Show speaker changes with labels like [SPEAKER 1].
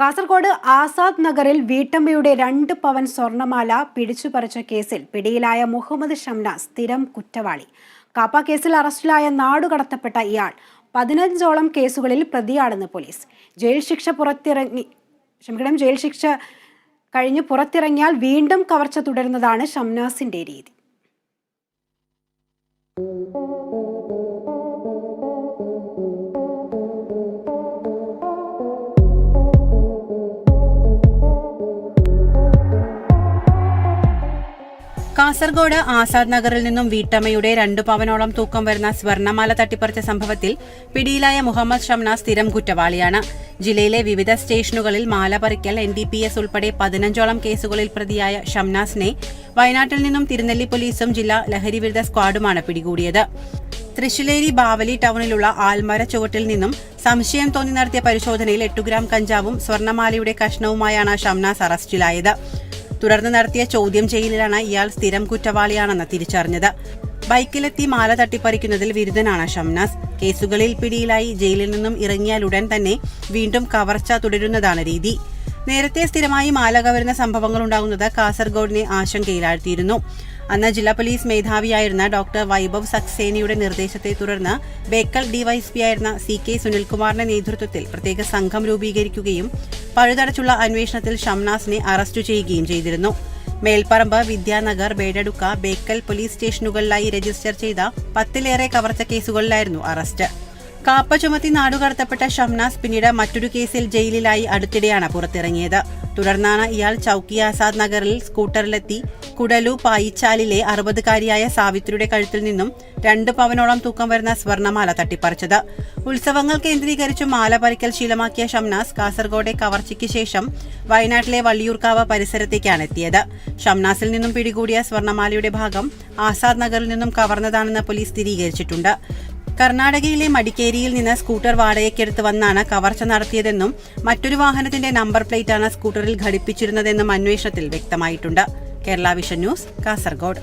[SPEAKER 1] കാസർഗോഡ് ആസാദ് നഗറിൽ വീട്ടമ്മയുടെ രണ്ട് പവൻ സ്വർണമാല പിടിച്ചുപറിച്ച കേസിൽ പിടിയിലായ മുഹമ്മദ് ഷംന സ്ഥിരം കുറ്റവാളി. കാപ്പ കേസിൽ അറസ്റ്റിലായ നാടുകടത്തപ്പെട്ട ഇയാൾ പതിനഞ്ചോളം കേസുകളിൽ പ്രതിയാണെന്ന് പോലീസ്. ജയിൽ ശിക്ഷ പുറത്തിറങ്ങി ക്ഷമിക്കണം ജയിൽ ശിക്ഷ കഴിഞ്ഞ് പുറത്തിറങ്ങിയാൽ വീണ്ടും കവർച്ച തുടരുന്നതാണ് ഷംനാസിന്റെ രീതി.
[SPEAKER 2] കാസർഗോഡ് ആസാദ് നഗറിൽ നിന്നും വീട്ടമ്മയുടെ രണ്ടു പവനോളം തൂക്കം വരുന്ന സ്വർണമാല തട്ടിപ്പറിച്ച സംഭവത്തിൽ പിടിയിലായ മുഹമ്മദ് ഷംന സ്ഥിരം കുറ്റവാളിയാണ്. ജില്ലയിലെ വിവിധ സ്റ്റേഷനുകളിൽ മാല പറിക്കൽ എൻ ഡി പി എസ് ഉൾപ്പെടെ പതിനഞ്ചോളം കേസുകളിൽ പ്രതിയായ ഷംനാസിനെ വയനാട്ടിൽ നിന്നും തിരുനെല്ലി പോലീസും ജില്ലാ ലഹരി വിരുദ്ധ സ്ക്വാഡുമാണ് പിടികൂടിയത്. തൃശ്ശിലേരി ബാവലി ടൗണിലുള്ള ആൽമര ചുവട്ടിൽ നിന്നും സംശയം തോന്നി നടത്തിയ പരിശോധനയിൽ എട്ടു ഗ്രാം കഞ്ചാവും സ്വർണമാലയുടെ കഷ്ണവുമായാണ് ഷംനാസ് അറസ്റ്റിലായത്. തുടർന്ന് നടത്തിയ ചോദ്യം ചെയ്യലിലാണ് ഇയാൾ സ്ഥിരം കുറ്റവാളിയാണെന്ന് തിരിച്ചറിഞ്ഞത്. ബൈക്കിലെത്തി മാല തട്ടിപ്പറിക്കുന്നതിൽ വിരുദ്ധനാണ് ഷംനാസ്. കേസുകളിൽ പിടിയിലായി ജയിലിൽ നിന്നും ഇറങ്ങിയാൽ ഉടൻ തന്നെ വീണ്ടും കവർച്ച തുടരുന്നതാണ് രീതി. നേരത്തെ സ്ഥിരമായി മാല കവരുന്ന സംഭവങ്ങൾ ഉണ്ടാകുന്നത് കാസർഗോഡിനെ ആശങ്കയിലാഴ്ത്തിയിരുന്നു. അന്ന് ജില്ലാ പോലീസ് മേധാവിയായിരുന്ന ഡോക്ടർ വൈഭവ് സക്സേനയുടെ നിർദ്ദേശത്തെ തുടർന്ന് ബേക്കൽ ഡിവൈഎസ്പിയായിരുന്ന സി കെ സുനിൽകുമാറിന്റെ നേതൃത്വത്തിൽ പ്രത്യേക സംഘം രൂപീകരിക്കുകയും പഴുതടച്ചുള്ള അന്വേഷണത്തിൽ ഷംനാസിനെ അറസ്റ്റ് ചെയ്യുകയും ചെയ്തിരുന്നു. മേൽപ്പറമ്പ് വിദ്യാനഗർ ബേഡടുക്ക ബേക്കൽ പോലീസ് സ്റ്റേഷനുകളിലായി രജിസ്റ്റർ ചെയ്ത പത്തിലേറെ കവർച്ച കേസുകളിലായിരുന്നു അറസ്റ്റ്. കാപ്പ ചുമത്തി നാടുകടത്തപ്പെട്ട ഷംനാസ് പിന്നീട് മറ്റൊരു കേസിൽ ജയിലിലായി അടുത്തിടെയാണ് പുറത്തിറങ്ങിയത്. തുടർന്നാണ് ഇയാൾ ചൌക്കി ആസാദ് നഗറിൽ സ്കൂട്ടറിലെത്തി കുടലു പായിച്ചാലിലെ അറുപതുകാരിയായ സാവിത്രിയുടെ കഴുത്തിൽ നിന്നും രണ്ട് പവനോളം തൂക്കം വരുന്ന സ്വർണമാല തട്ടിപ്പറിച്ചത്. ഉത്സവങ്ങൾ കേന്ദ്രീകരിച്ച് മാല പറിക്കൽ ശീലമാക്കിയ ഷംനാസ് കാസർഗോഡെ കവർച്ചയ്ക്ക് ശേഷം വയനാട്ടിലെ വള്ളിയൂർക്കാവ് പരിസരത്തേക്കാണ് എത്തിയത്. ഷംനാസിൽ നിന്നും പിടികൂടിയ സ്വർണമാലയുടെ ഭാഗം ആസാദ് നഗറിൽ നിന്നും കവർന്നതാണെന്ന് പോലീസ് സ്ഥിരീകരിച്ചിട്ടുണ്ട്. കർണാടകയിലെ മടിക്കേരിയിൽ നിന്ന് സ്കൂട്ടർ വാടകയ്ക്കെടുത്ത് വന്നാണ് കവർച്ച നടത്തിയതെന്നും മറ്റൊരു വാഹനത്തിന്റെ നമ്പർ പ്ലേറ്റാണ് സ്കൂട്ടറിൽ ഘടിപ്പിച്ചിരുന്നതെന്നും അന്വേഷണത്തിൽ വ്യക്തമായിട്ടുണ്ട്. Kerala vision news Kasaragod.